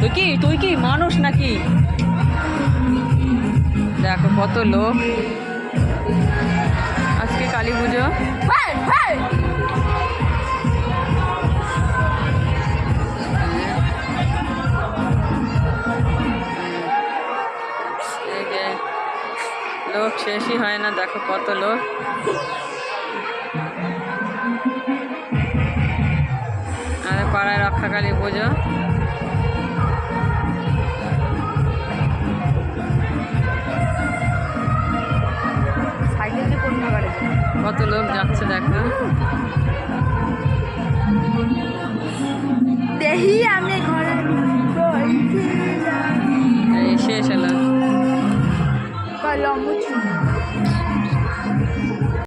তুই কি তুই কি মানুষ নাকি? দেখো কত লোক। আজকে কালী পুজো। লোক শেষই হয় না দেখো কত লোক। আমাদের পাড়ায় রক্ষাকালী পুজো। কত লোক যাচ্ছে দেখো। দেহি আমি ঘরে এসে এসে